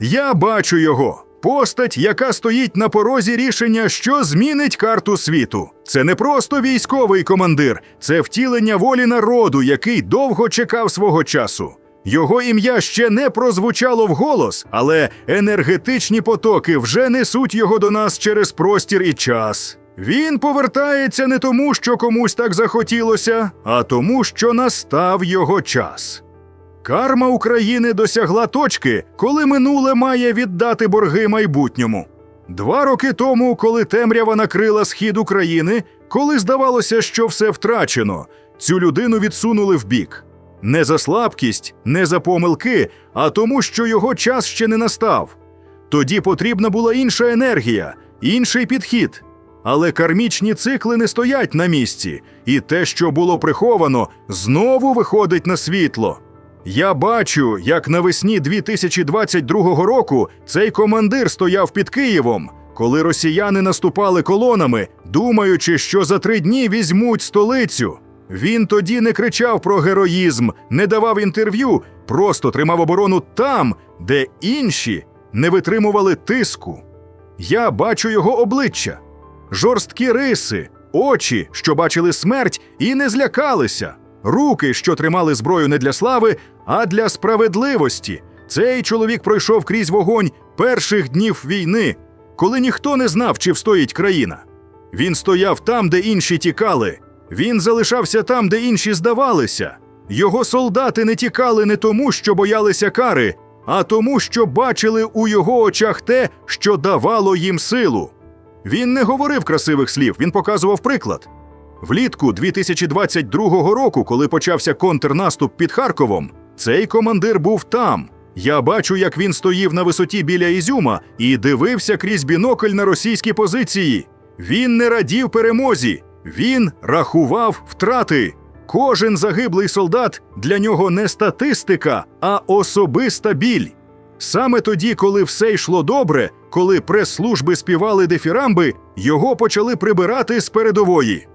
Я бачу його. Постать, яка стоїть на порозі рішення, що змінить карту світу. Це не просто військовий командир, це втілення волі народу, який довго чекав свого часу. Його ім'я ще не прозвучало вголос, але енергетичні потоки вже несуть його до нас через простір і час. Він повертається не тому, що комусь так захотілося, а тому, що настав його час. Карма України досягла точки, коли минуле має віддати борги майбутньому. Два роки тому, коли темрява накрила схід України, коли здавалося, що все втрачено, цю людину відсунули вбік. Не за слабкість, не за помилки, а тому, що його час ще не настав. Тоді потрібна була інша енергія, інший підхід. Але кармічні цикли не стоять на місці, і те, що було приховано, знову виходить на світло. Я бачу, як навесні 2022 року цей командир стояв під Києвом, коли росіяни наступали колонами, думаючи, що за три дні візьмуть столицю. Він тоді не кричав про героїзм, не давав інтерв'ю, просто тримав оборону там, де інші не витримували тиску. Я бачу його обличчя, жорсткі риси, очі, що бачили смерть і не злякалися, руки, що тримали зброю не для слави, а для справедливості. Цей чоловік пройшов крізь вогонь перших днів війни, коли ніхто не знав, чи встоїть країна. Він стояв там, де інші тікали. Він залишався там, де інші здавалися. Його солдати не тікали не тому, що боялися кари, а тому, що бачили у його очах те, що давало їм силу. Він не говорив красивих слів, він показував приклад. Влітку 2022 року, коли почався контрнаступ під Харковом, цей командир був там. Я бачу, як він стоїв на висоті біля Ізюма і дивився крізь бінокль на російські позиції. Він не радів перемозі, він рахував втрати. Кожен загиблий солдат для нього не статистика, а особиста біль. Саме тоді, коли все йшло добре, коли прес-служби співали дифірамби, його почали прибирати з передової.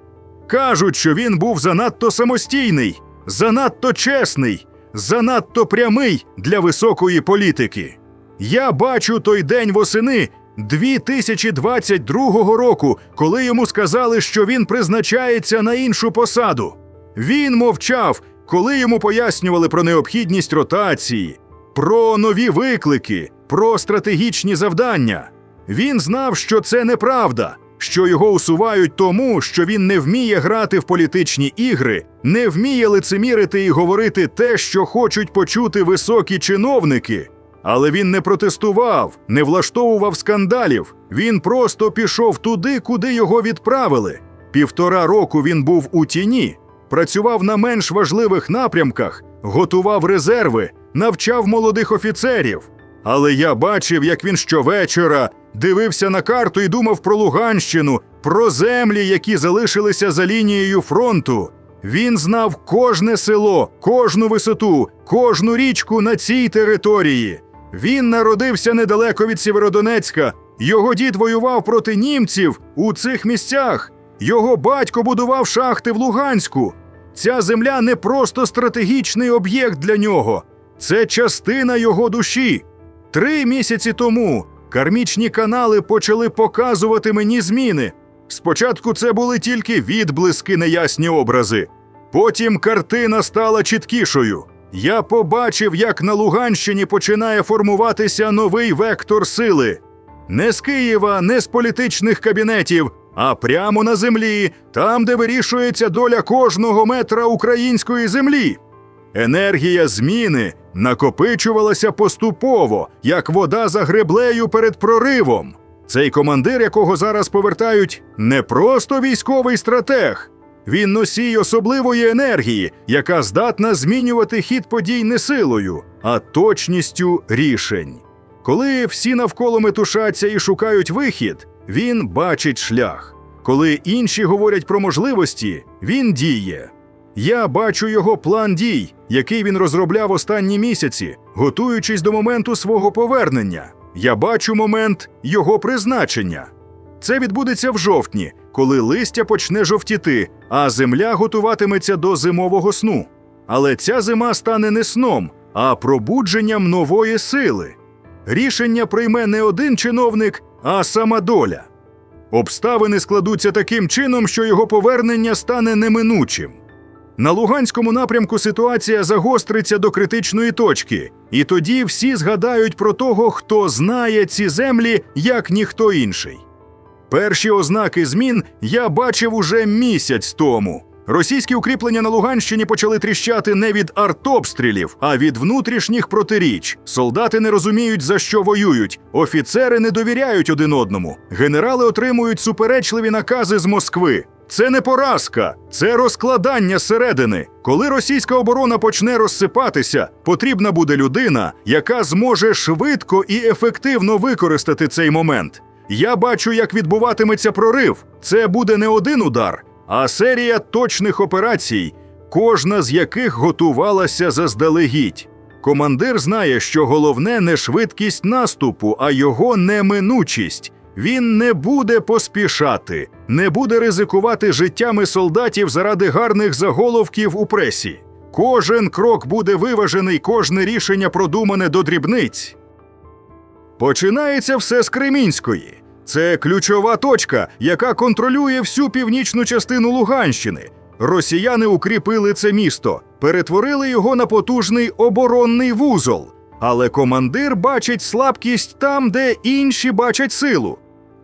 Кажуть, що він був занадто самостійний, занадто чесний, занадто прямий для високої політики. Я бачу той день восени 2022 року, коли йому сказали, що він призначається на іншу посаду. Він мовчав, коли йому пояснювали про необхідність ротації, про нові виклики, про стратегічні завдання. Він знав, що це неправда, що його усувають тому, що він не вміє грати в політичні ігри, не вміє лицемірити і говорити те, що хочуть почути високі чиновники. Але він не протестував, не влаштовував скандалів. Він просто пішов туди, куди його відправили. Півтора року він був у тіні, працював на менш важливих напрямках, готував резерви, навчав молодих офіцерів. Але я бачив, як він щовечора дивився на карту і думав про Луганщину, про землі, які залишилися за лінією фронту. Він знав кожне село, кожну висоту, кожну річку на цій території. Він народився недалеко від Сєвєродонецька. Його дід воював проти німців у цих місцях. Його батько будував шахти в Луганську. Ця земля не просто стратегічний об'єкт для нього, це частина його душі. Три місяці тому кармічні канали почали показувати мені зміни. Спочатку це були тільки відблиски, неясні образи. Потім картина стала чіткішою. Я побачив, як на Луганщині починає формуватися новий вектор сили. Не з Києва, не з політичних кабінетів, а прямо на землі, там, де вирішується доля кожного метра української землі. Енергія зміни накопичувалася поступово, як вода за греблею перед проривом. Цей командир, якого зараз повертають, не просто військовий стратег. Він носій особливої енергії, яка здатна змінювати хід подій не силою, а точністю рішень. Коли всі навколо метушаться і шукають вихід, він бачить шлях. Коли інші говорять про можливості, він діє. Я бачу його план дій, який він розробляв останні місяці, готуючись до моменту свого повернення. Я бачу момент його призначення. Це відбудеться в жовтні, коли листя почне жовтіти, а земля готуватиметься до зимового сну. Але ця зима стане не сном, а пробудженням нової сили. Рішення прийме не один чиновник, а сама доля. Обставини складуться таким чином, що його повернення стане неминучим. На Луганському напрямку ситуація загостриться до критичної точки, і тоді всі згадають про того, хто знає ці землі як ніхто інший. Перші ознаки змін я бачив уже місяць тому. Російські укріплення на Луганщині почали тріщати не від артобстрілів, а від внутрішніх протиріч. Солдати не розуміють, за що воюють, офіцери не довіряють один одному, генерали отримують суперечливі накази з Москви. Це не поразка, це розкладання зсередини. Коли російська оборона почне розсипатися, потрібна буде людина, яка зможе швидко і ефективно використати цей момент. Я бачу, як відбуватиметься прорив. Це буде не один удар, а серія точних операцій, кожна з яких готувалася заздалегідь. Командир знає, що головне не швидкість наступу, а його неминучість. Він не буде поспішати, не буде ризикувати життями солдатів заради гарних заголовків у пресі. Кожен крок буде виважений, кожне рішення продумане до дрібниць. Починається все з Кремінської. Це ключова точка, яка контролює всю північну частину Луганщини. Росіяни укріпили це місто, перетворили його на потужний оборонний вузол. Але командир бачить слабкість там, де інші бачать силу.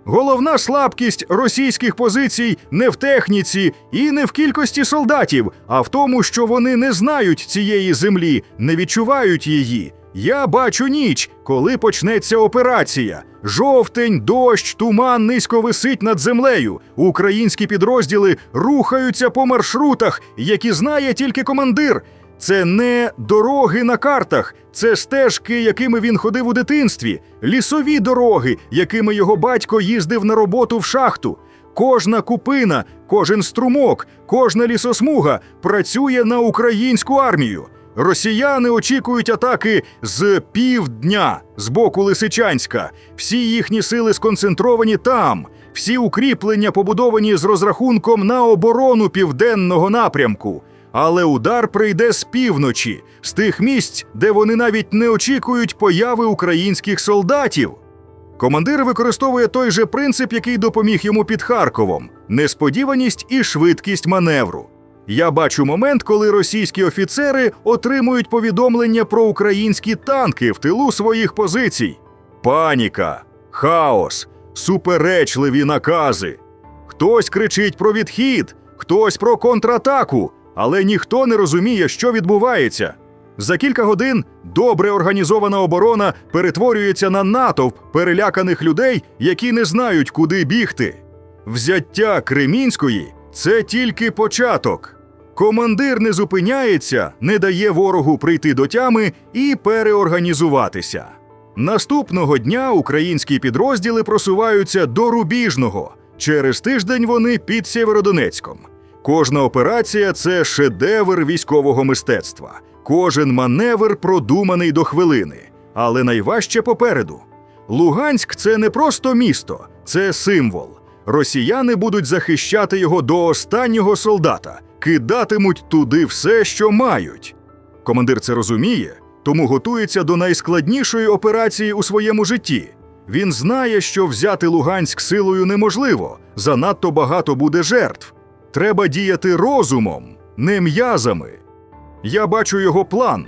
Головна слабкість російських позицій не в техніці і не в кількості солдатів, а в тому, що вони не знають цієї землі, не відчувають її. Я бачу ніч, коли почнеться операція. Жовтень, дощ, туман низько висить над землею. Українські підрозділи рухаються по маршрутах, які знає тільки командир. Це не дороги на картах, це стежки, якими він ходив у дитинстві, лісові дороги, якими його батько їздив на роботу в шахту. Кожна купина, кожен струмок, кожна лісосмуга працює на українську армію. Росіяни очікують атаки з півдня з боку Лисичанська. Всі їхні сили сконцентровані там. Всі укріплення побудовані з розрахунком на оборону південного напрямку. Але удар прийде з півночі, з тих місць, де вони навіть не очікують появи українських солдатів. Командир використовує той же принцип, який допоміг йому під Харковом: несподіваність і швидкість маневру. Я бачу момент, коли російські офіцери отримують повідомлення про українські танки в тилу своїх позицій. Паніка, хаос, суперечливі накази. Хтось кричить про відхід, хтось про контратаку, але ніхто не розуміє, що відбувається. За кілька годин добре організована оборона перетворюється на натовп переляканих людей, які не знають, куди бігти. Взяття Кремінської це тільки початок. Командир не зупиняється, не дає ворогу прийти до тями і переорганізуватися. Наступного дня українські підрозділи просуваються до Рубіжного. Через тиждень вони під Сєвєродонецьком. Кожна операція це шедевр військового мистецтва. Кожен маневр продуманий до хвилини. Але найважче попереду. Луганськ це не просто місто, це символ. Росіяни будуть захищати його до останнього солдата, кидатимуть туди все, що мають. Командир це розуміє, тому готується до найскладнішої операції у своєму житті. Він знає, що взяти Луганськ силою неможливо, занадто багато буде жертв. Треба діяти розумом, не м'язами. Я бачу його план.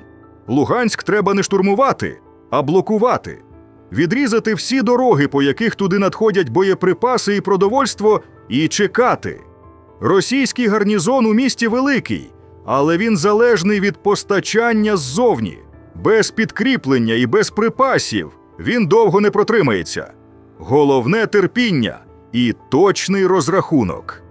Луганськ треба не штурмувати, а блокувати, відрізати всі дороги, по яких туди надходять боєприпаси і продовольство, і чекати. Російський гарнізон у місті великий, але він залежний від постачання ззовні. Без підкріплення і без припасів він довго не протримається. Головне терпіння і точний розрахунок.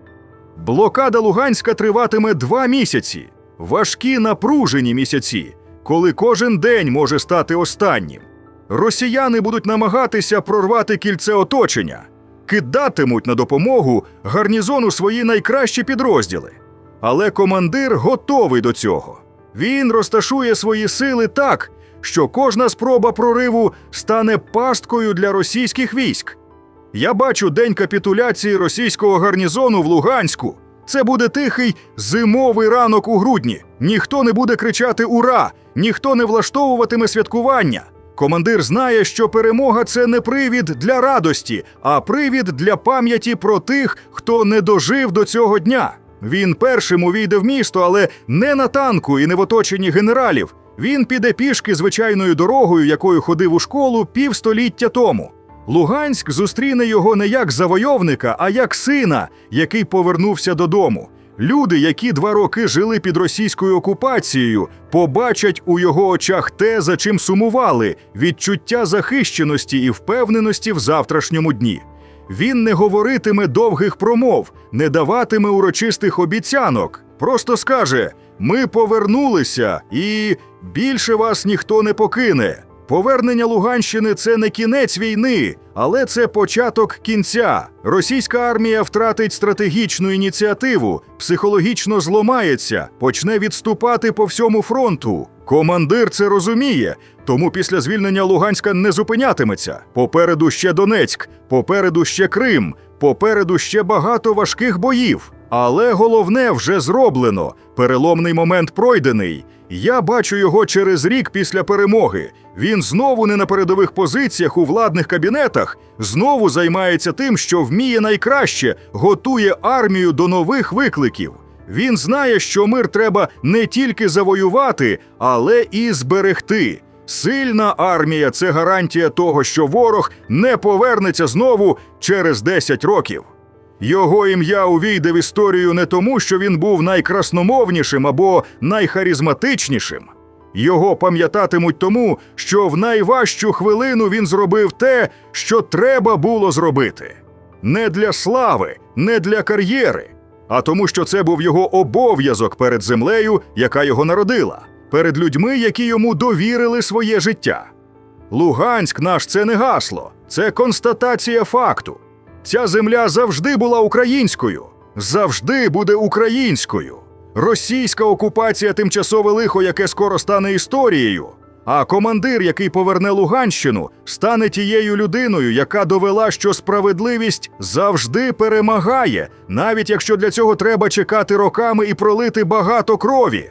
Блокада Луганська триватиме два місяці, важкі напружені місяці, коли кожен день може стати останнім. Росіяни будуть намагатися прорвати кільце оточення, кидатимуть на допомогу гарнізону свої найкращі підрозділи. Але командир готовий до цього. Він розташує свої сили так, що кожна спроба прориву стане пасткою для російських військ. Я бачу день капітуляції російського гарнізону в Луганську. Це буде тихий зимовий ранок у грудні. Ніхто не буде кричати Ура! Ніхто не влаштовуватиме святкування. Командир знає, що перемога це не привід для радості, а привід для пам'яті про тих, хто не дожив до цього дня. Він першим увійде в місто, але не на танку і не в оточенні генералів. Він піде пішки звичайною дорогою, якою ходив у школу півстоліття тому. Луганськ зустріне його не як завойовника, а як сина, який повернувся додому. Люди, які два роки жили під російською окупацією, побачать у його очах те, за чим сумували відчуття захищеності і впевненості в завтрашньому дні. Він не говоритиме довгих промов, не даватиме урочистих обіцянок. Просто скаже: Ми повернулися, і більше вас ніхто не покине. Повернення Луганщини це не кінець війни, але це початок кінця. Російська армія втратить стратегічну ініціативу, психологічно зломається, почне відступати по всьому фронту. Командир це розуміє, тому після звільнення Луганська не зупинятиметься. Попереду ще Донецьк, попереду ще Крим, попереду ще багато важких боїв. Але головне вже зроблено. Переломний момент пройдений. Я бачу його через рік після перемоги. Він знову не на передових позиціях у владних кабінетах, знову займається тим, що вміє найкраще, готує армію до нових викликів. Він знає, що мир треба не тільки завоювати, але і зберегти. Сильна армія це гарантія того, що ворог не повернеться знову через 10 років. Його ім'я увійде в історію не тому, що він був найкрасномовнішим або найхаризматичнішим. Його пам'ятатимуть тому, що в найважчу хвилину він зробив те, що треба було зробити. Не для слави, не для кар'єри, а тому, що це був його обов'язок перед землею, яка його народила, перед людьми, які йому довірили своє життя. Луганськ наш це не гасло, це констатація факту. Ця земля завжди була українською, завжди буде українською. Російська окупація тимчасове лихо, яке скоро стане історією. А командир, який поверне Луганщину, стане тією людиною, яка довела, що справедливість завжди перемагає, навіть якщо для цього треба чекати роками і пролити багато крові.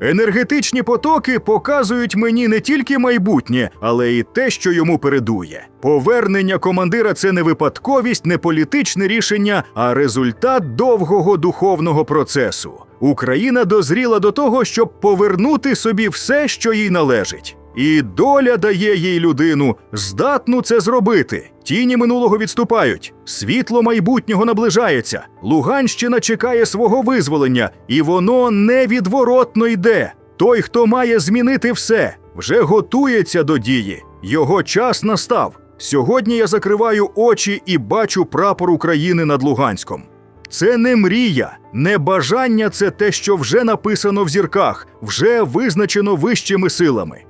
Енергетичні потоки показують мені не тільки майбутнє, але й те, що йому передує. Повернення командира це не випадковість, не політичне рішення, а результат довгого духовного процесу. Україна дозріла до того, щоб повернути собі все, що їй належить. І доля дає їй людину, здатну це зробити. Тіні минулого відступають, світло майбутнього наближається. Луганщина чекає свого визволення, і воно невідворотно йде. Той, хто має змінити все, вже готується до дії. Його час настав. Сьогодні я закриваю очі і бачу прапор України над Луганськом. Це не мрія, не бажання це те, що вже написано в зірках, вже визначено вищими силами.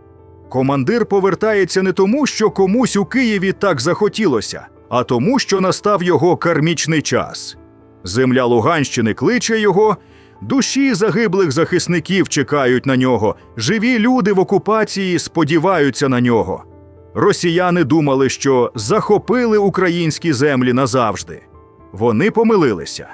Командир повертається не тому, що комусь у Києві так захотілося, а тому, що настав його кармічний час. Земля Луганщини кличе його, душі загиблих захисників чекають на нього, живі люди в окупації сподіваються на нього. Росіяни думали, що захопили українські землі назавжди. Вони помилилися.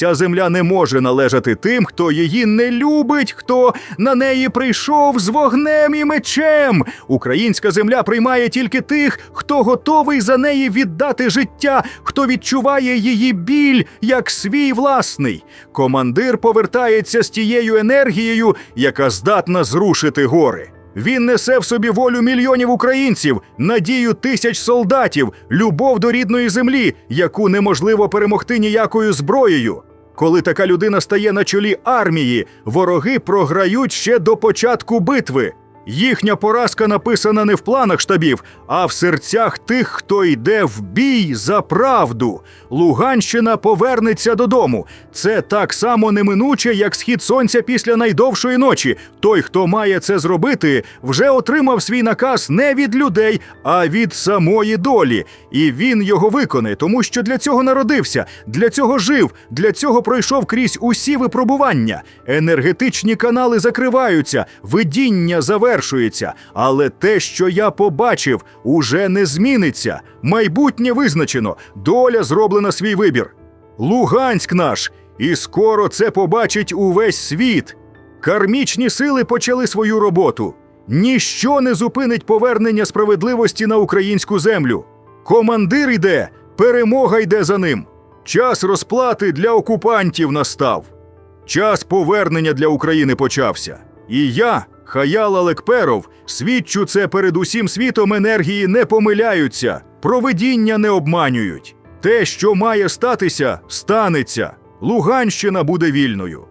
Ця земля не може належати тим, хто її не любить, хто на неї прийшов з вогнем і мечем. Українська земля приймає тільки тих, хто готовий за неї віддати життя, хто відчуває її біль як свій власний. Командир повертається з тією енергією, яка здатна зрушити гори. Він несе в собі волю мільйонів українців, надію тисяч солдатів, любов до рідної землі, яку неможливо перемогти ніякою зброєю. Коли така людина стає на чолі армії, вороги програють ще до початку битви. Їхня поразка написана не в планах штабів, а в серцях тих, хто йде в бій за правду. Луганщина повернеться додому. Це так само неминуче, як схід сонця після найдовшої ночі. Той, хто має це зробити, вже отримав свій наказ не від людей, а від самої долі. І він його виконає, тому що для цього народився, для цього жив, для цього пройшов крізь усі випробування. Енергетичні канали закриваються, видіння завершується. Але те, що я побачив, уже не зміниться. Майбутнє визначено, доля зроблена свій вибір. Луганськ наш, і скоро це побачить увесь світ. Кармічні сили почали свою роботу. Ніщо не зупинить повернення справедливості на українську землю. Командир йде, перемога йде за ним. Час розплати для окупантів настав. Час повернення для України почався. І я, Хаял Алекперов, свідчу це перед усім світом енергії не помиляються, провидіння не обманюють. Те, що має статися, станеться. Луганщина буде вільною.